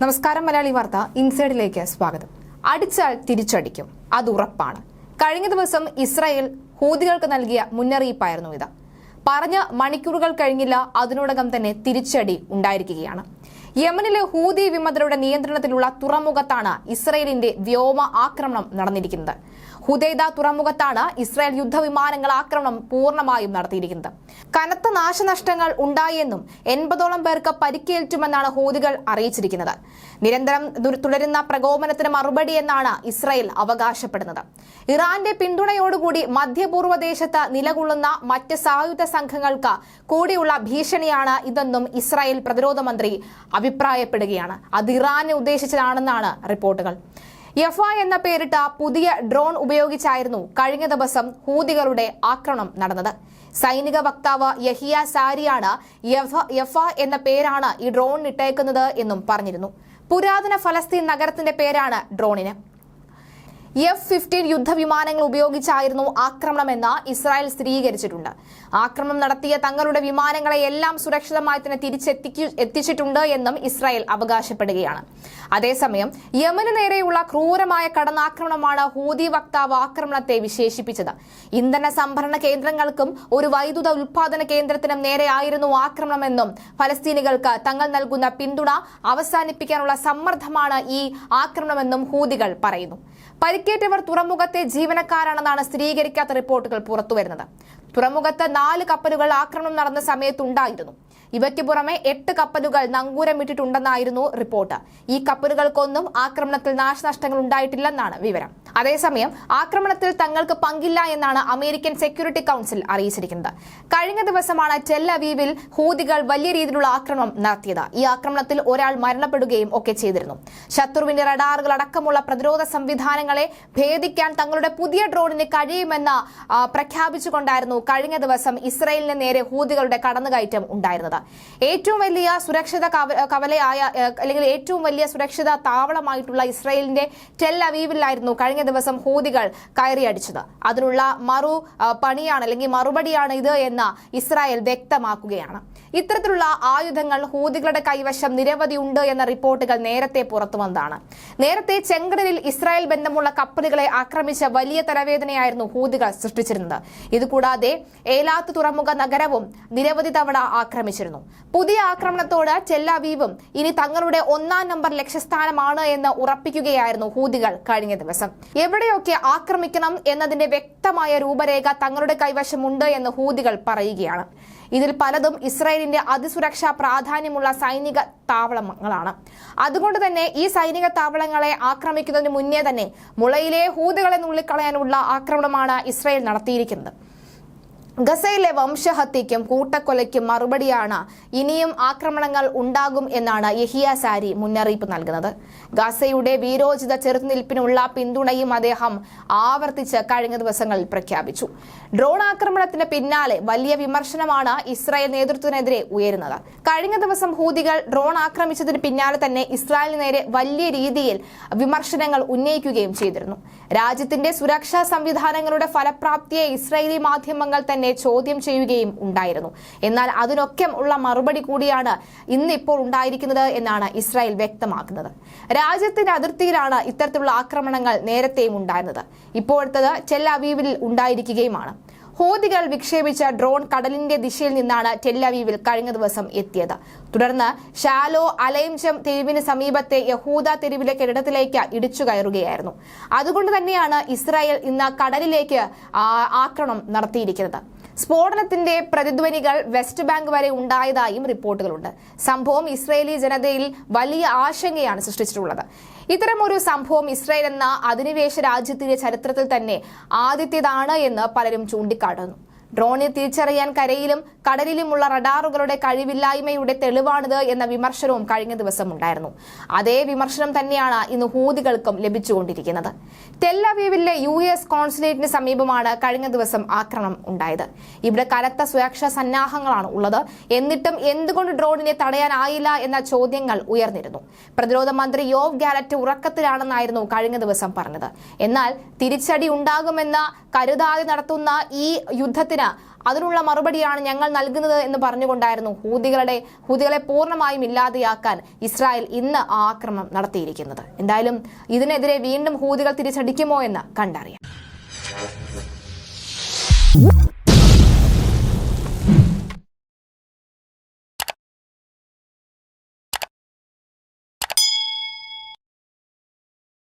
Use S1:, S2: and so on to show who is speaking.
S1: നമസ്കാരം മലയാളി വാർത്ത ഇൻസൈഡിലേക്ക് സ്വാഗതം. അടിച്ചാൽ തിരിച്ചടിക്കും. അത് ഉറപ്പാണ്. കഴിഞ്ഞ ദിവസം ഇസ്രായേൽ ഹൂതികൾക്ക് നൽകിയ മുന്നറിയിപ്പായിരുന്നു ഇത്. പറഞ്ഞ മണിക്കൂറുകൾ കഴിഞ്ഞില്ല അതിനോടകം തന്നെ തിരിച്ചടി ഉണ്ടായിരിക്കുകയാണ്. യമനിലെ ഹൂതി വിമതരുടെ നിയന്ത്രണത്തിലുള്ള തുറമുഖത്താണ് ഇസ്രയേലിന്റെ വ്യോമ ആക്രമണം നടന്നിരിക്കുന്നത്. ഹുദൈദ തുറമുഖത്താണ് ഇസ്രായേൽ യുദ്ധവിമാനങ്ങൾ ആക്രമണം പൂർണമായും നടത്തിയിരിക്കുന്നത്. കനത്ത നാശനഷ്ടങ്ങൾ ഉണ്ടായെന്നും എൺപതോളം പേർക്ക് പരിക്കേൽറ്റുമെന്നാണ് ഹൂതികൾ അറിയിച്ചിരിക്കുന്നത്. നിരന്തരം തുടരുന്ന പ്രകോപനത്തിന് മറുപടി എന്നാണ് ഇസ്രായേൽ അവകാശപ്പെടുന്നത്. ഇറാന്റെ പിന്തുണയോടുകൂടി മധ്യപൂർവ ദേശത്ത് നിലകൊള്ളുന്ന മറ്റ് സായുധ സംഘങ്ങൾക്ക് കൂടിയുള്ള ഭീഷണിയാണ് ഇതെന്നും ഇസ്രായേൽ പ്രതിരോധ മന്ത്രി അഭിപ്രായപ്പെടുകയാണ്. അത് ഇറാനെ ഉദ്ദേശിച്ചതാണെന്നാണ് റിപ്പോർട്ടുകൾ. യഫ എന്ന പേരിട്ട പുതിയ ഡ്രോൺ ഉപയോഗിച്ചായിരുന്നു കഴിഞ്ഞ ദിവസം ഹൂതികളുടെ ആക്രമണം നടന്നത്. സൈനിക വക്താവ് യഹിയ സാരിയാണ് യഫ എന്ന പേരാണ് ഈ ഡ്രോൺ ഇട്ടേക്കുന്നത് എന്നും പറഞ്ഞിരുന്നു. പുരാതന ഫലസ്തീൻ നഗരത്തിന്റെ പേരാണ് ഡ്രോണിന്. എഫ് ഫിഫ്റ്റീൻ യുദ്ധവിമാനങ്ങൾ ഉപയോഗിച്ചായിരുന്നു ആക്രമണമെന്ന് ഇസ്രായേൽ സ്ഥിരീകരിച്ചിട്ടുണ്ട്. ആക്രമണം നടത്തിയ തങ്ങളുടെ വിമാനങ്ങളെ എല്ലാം സുരക്ഷിതമായി തന്നെ തിരിച്ചെത്തിക്കു എത്തിച്ചിട്ടുണ്ട് എന്നും ഇസ്രായേൽ അവകാശപ്പെടുകയാണ്. അതേസമയം യമന് നേരെയുള്ള ക്രൂരമായ കടന്നാക്രമണമാണ് ഹൂതി വക്താവ് ആക്രമണത്തെ വിശേഷിപ്പിച്ചത്. ഇന്ധന സംഭരണ കേന്ദ്രങ്ങൾക്കും ഒരു വൈദ്യുത ഉൽപാദന കേന്ദ്രത്തിനും നേരെയായിരുന്നു ആക്രമണമെന്നും ഫലസ്തീനികൾക്ക് തങ്ങൾ നൽകുന്ന പിന്തുണ അവസാനിപ്പിക്കാനുള്ള സമ്മർദ്ദമാണ് ഈ ആക്രമണമെന്നും ഹൂതികൾ പറയുന്നു. പരിക്കേറ്റവർ തുറമുഖത്തെ ജീവനക്കാരാണെന്നാണ് സ്ഥിരീകരിക്കാത്ത റിപ്പോർട്ടുകൾ പുറത്തുവരുന്നത്. തുറമുഖത്ത് നാല് കപ്പലുകൾ ആക്രമണം നടന്ന സമയത്തുണ്ടായിരുന്നു. ഇവയ്ക്ക് പുറമെ എട്ട് കപ്പലുകൾ നങ്കൂരമിട്ടിട്ടുണ്ടെന്നായിരുന്നു റിപ്പോർട്ട്. ഈ കപ്പലുകൾക്കൊന്നും ആക്രമണത്തിൽ നാശനഷ്ടങ്ങൾ ഉണ്ടായിട്ടില്ലെന്നാണ് വിവരം. അതേസമയം ആക്രമണത്തിൽ തങ്ങൾക്ക് പങ്കില്ല എന്നാണ് അമേരിക്കൻ സെക്യൂരിറ്റി കൌൺസിൽ അറിയിച്ചിരിക്കുന്നത്. കഴിഞ്ഞ ദിവസമാണ് ടെൽ അവീവിൽ ഹൂതികൾ വലിയ രീതിയിലുള്ള ആക്രമണം നടത്തിയത്. ഈ ആക്രമണത്തിൽ ഒരാൾ മരണപ്പെടുകയും ഒക്കെ ചെയ്തിരുന്നു. ശത്രുവിന്റെ റഡാറുകൾ അടക്കമുള്ള പ്രതിരോധ സംവിധാനങ്ങളെ ഭേദിക്കാൻ തങ്ങളുടെ പുതിയ ഡ്രോണിന് കഴിയുമെന്ന് പ്രഖ്യാപിച്ചുകൊണ്ടായിരുന്നു കഴിഞ്ഞ ദിവസം ഇസ്രയേലിന് നേരെ ഹൂതികളുടെ കടന്നുകയറ്റം ഉണ്ടായിരുന്നത്. ഏറ്റവും വലിയ സുരക്ഷിത കവലയായ അല്ലെങ്കിൽ ഏറ്റവും വലിയ സുരക്ഷിത താവളമായിട്ടുള്ള ഇസ്രയേലിന്റെ ടെൽ അവീവിലായിരുന്നു കഴിഞ്ഞ ദിവസം ഹൂതികൾ കയറിയടിച്ചത് അതിനുള്ള മറു പണിയാണ് അല്ലെങ്കിൽ മറുപടിയാണ് ഇത് എന്ന് ഇസ്രായേൽ വ്യക്തമാക്കുകയാണ്. ഇത്തരത്തിലുള്ള ആയുധങ്ങൾ ഹൂതികളുടെ കൈവശം നിരവധി ഉണ്ട് എന്ന റിപ്പോർട്ടുകൾ നേരത്തെ പുറത്തു വന്നതാണ്. നേരത്തെ ചെങ്കടലിൽ ഇസ്രായേൽ ബന്ധമുള്ള കപ്പലുകളെ ആക്രമിച്ച വലിയ തലവേദനയായിരുന്നു ഹൂതികൾ സൃഷ്ടിച്ചിരുന്നത്. ഇതുകൂടാതെ ഏലാത്ത് തുറമുഖ നഗരവും നിരവധി തവണ ആക്രമിച്ചിരുന്നു. പുതിയ ആക്രമണത്തോട് ചെല്ലാവീവും ഇനി തങ്ങളുടെ ഒന്നാം നമ്പർ ലക്ഷ്യസ്ഥാനമാണ് എന്ന് ഉറപ്പിക്കുകയായിരുന്നു ഹൂതികൾ കഴിഞ്ഞ ദിവസം. എവിടെയൊക്കെ ആക്രമിക്കണം എന്നതിന്റെ വ്യക്തമായ രൂപരേഖ തങ്ങളുടെ കൈവശമുണ്ട് എന്ന് ഹൂതികൾ പറയുകയാണ്. ഇതിൽ പലതും ഇസ്രായേലിന്റെ അതിസുരക്ഷാ പ്രാധാന്യമുള്ള സൈനിക താവളങ്ങളാണ്. അതുകൊണ്ട് തന്നെ ഈ സൈനിക താവളങ്ങളെ ആക്രമിക്കുന്നതിന് മുന്നേ തന്നെ മുളയിലെ ഹൂതുകളെ നുള്ളിക്കളയാനുള്ള ആക്രമണമാണ് ഇസ്രായേൽ നടത്തിയിരിക്കുന്നത്. ഗസയിലെ വംശഹത്യയ്ക്കും കൂട്ടക്കൊലയ്ക്കും മറുപടിയാണ് ഇനിയും ആക്രമണങ്ങൾ ഉണ്ടാകും എന്നാണ് യഹിയ സാരി മുന്നറിയിപ്പ് നൽകുന്നത്. ഗസയുടെ വീരോചിത ചെറുത്തുനിൽപ്പിനുള്ള പിന്തുണയും അദ്ദേഹം ആവർത്തിച്ച് കഴിഞ്ഞ ദിവസങ്ങളിൽ പ്രഖ്യാപിച്ചു. ഡ്രോൺ ആക്രമണത്തിന് പിന്നാലെ വലിയ വിമർശനമാണ് ഇസ്രായേൽ നേതൃത്വത്തിനെതിരെ ഉയരുന്നത്. കഴിഞ്ഞ ദിവസം ഹൂതികൾ ഡ്രോൺ ആക്രമിച്ചതിന് പിന്നാലെ തന്നെ ഇസ്രായേലിന് നേരെ വലിയ രീതിയിൽ വിമർശനങ്ങൾ ഉന്നയിക്കുകയും ചെയ്തിരുന്നു. രാജ്യത്തിന്റെ സുരക്ഷാ സംവിധാനങ്ങളുടെ ഫലപ്രാപ്തിയെ ഇസ്രായേലി മാധ്യമങ്ങൾ തന്നെ ചോദ്യം ചെയ്യുകയും ഉണ്ടായിരുന്നു. എന്നാൽ അതിനൊക്കെ ഉള്ള മറുപടി കൂടിയാണ് ഇന്നിപ്പോൾ ഉണ്ടായിരിക്കുന്നത് എന്നാണ് ഇസ്രായേൽ വ്യക്തമാക്കുന്നത്. രാജ്യത്തിന്റെ അതിർത്തിയിലാണ് ഇത്തരത്തിലുള്ള ആക്രമണങ്ങൾ നേരത്തെയും ഉണ്ടായിരുന്നത്. ഇപ്പോഴത്തത് ചെല്ലാവീവിൽ ഉണ്ടായിരിക്കുകയുമാണ്. ഹോദികൾ വിക്ഷേപിച്ച ഡ്രോൺ കടലിന്റെ ദിശയിൽ നിന്നാണ് ടെല്ലവീവിൽ കഴിഞ്ഞ ദിവസം എത്തിയത്. തുടർന്ന് ഷാലോ അലൈംചം തെരുവിന് സമീപത്തെ യഹൂദ തെരുവിലെ കെട്ടിടത്തിലേക്ക് ഇടിച്ചു കയറുകയായിരുന്നു. അതുകൊണ്ട് തന്നെയാണ് ഇസ്രായേൽ ഇന്ന് കടലിലേക്ക് ആക്രമണം നടത്തിയിരിക്കുന്നത്. സ്ഫോടനത്തിന്റെ പ്രതിധ്വനികൾ വെസ്റ്റ് ബാങ്ക് വരെ ഉണ്ടായതായും റിപ്പോർട്ടുകളുണ്ട്. സംഭവം ഇസ്രയേലി ജനതയിൽ വലിയ ആശങ്കയാണ് സൃഷ്ടിച്ചിട്ടുള്ളത്. ഇത്തരമൊരു സംഭവം ഇസ്രായേൽ എന്ന അധിനിവേശ രാജ്യത്തിന്റെ ചരിത്രത്തിൽ തന്നെ ആദ്യത്തേതാണ് എന്ന് പലരും ചൂണ്ടിക്കാട്ടുന്നു. ഡ്രോണിനെ തിരിച്ചറിയാൻ കരയിലും കടലിലുമുള്ള റഡാറുകളുടെ കഴിവില്ലായ്മയുടെ തെളിവാണിത് എന്ന വിമർശനവും കഴിഞ്ഞ ദിവസം ഉണ്ടായിരുന്നു അതേ വിമർശനം തന്നെയാണ് ഇന്ന് ഹൂതികൾക്കും ലഭിച്ചുകൊണ്ടിരിക്കുന്നത്. ടെല്ലവീവിലെ യു എസ് കോൺസുലേറ്റിന് സമീപമാണ് കഴിഞ്ഞ ദിവസം ആക്രമണം ഉണ്ടായത്. ഇവിടെ കനത്ത സുരക്ഷാ സന്നാഹങ്ങളാണ് ഉള്ളത്. എന്നിട്ടും എന്തുകൊണ്ട് ഡ്രോണിനെ തടയാനായില്ല എന്ന ചോദ്യങ്ങൾ ഉയർന്നിരുന്നു. പ്രതിരോധ മന്ത്രി യോവ് ഗാലറ്റ് ഉറക്കത്തിലാണെന്നായിരുന്നു കഴിഞ്ഞ ദിവസം പറഞ്ഞത്. എന്നാൽ തിരിച്ചടി ഉണ്ടാകുമെന്ന കരുതാതെ നടത്തുന്ന ഈ യുദ്ധത്തിന് അതിനുള്ള മറുപടിയാണ് ഞങ്ങൾ നൽകുന്നത് എന്ന് പറഞ്ഞുകൊണ്ടായിരുന്നു ഹൂതികളുടെ ഹൂതികളെ പൂർണമായും ഇല്ലാതെയാക്കാൻ ഇസ്രായേൽ ഇന്ന് ആക്രമണം നടത്തിയിരിക്കുന്നത്. എന്തായാലും ഇതിനെതിരെ വീണ്ടും ഹൂതികൾ തിരിച്ചടിക്കുമോ എന്ന് കണ്ടറിയാം.